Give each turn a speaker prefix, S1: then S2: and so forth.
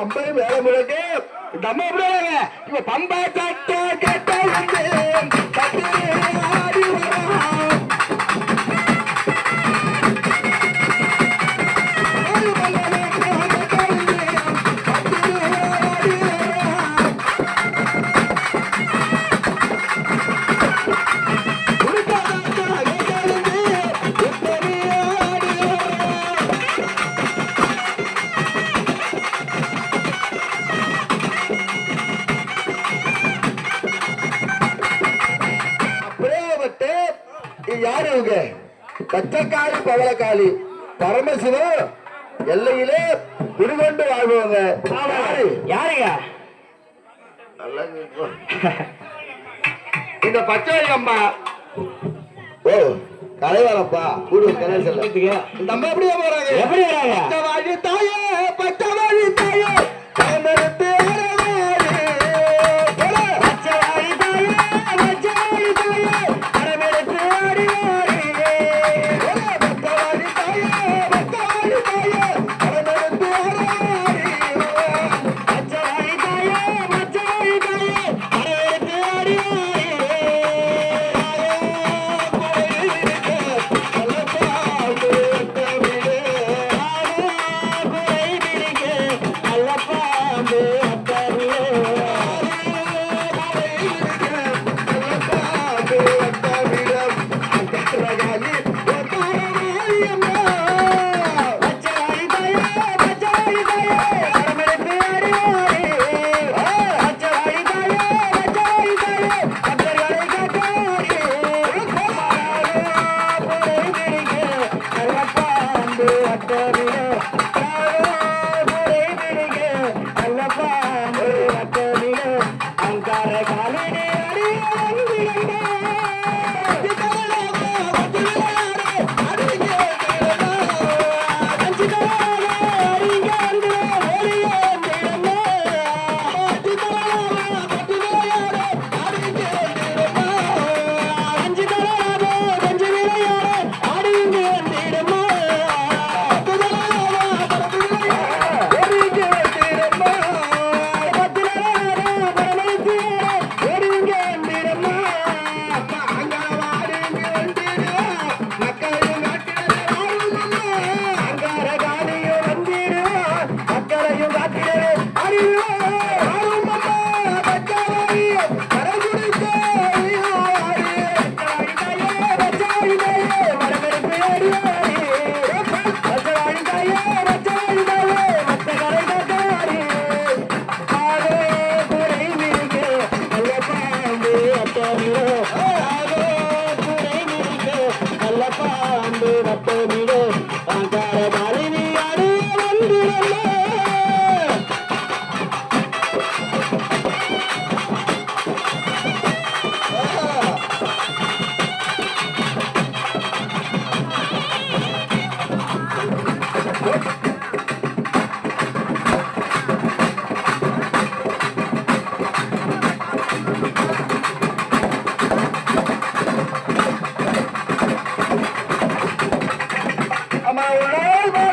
S1: உங்களுக்கு இந்த அம்மா எப்படி இவ பம்பா கட்ட கட்ட வந்து இவங்க பச்சைக்காளி பவளக்காளி. பரமசிவம் எல்லையிலே குடிகொண்டு வாழ்பவங்க. யாரு?
S2: யாருங்க.
S1: இந்த பச்சை அம்மா. ஓ தலைவரப்பா கூடு
S2: வீட்டுக்கு.
S1: இந்த அம்மா எப்படியா போறாங்க?
S2: எப்படி வராங்க
S1: தாயே தாமரை Thank you. रब्बे Paulo!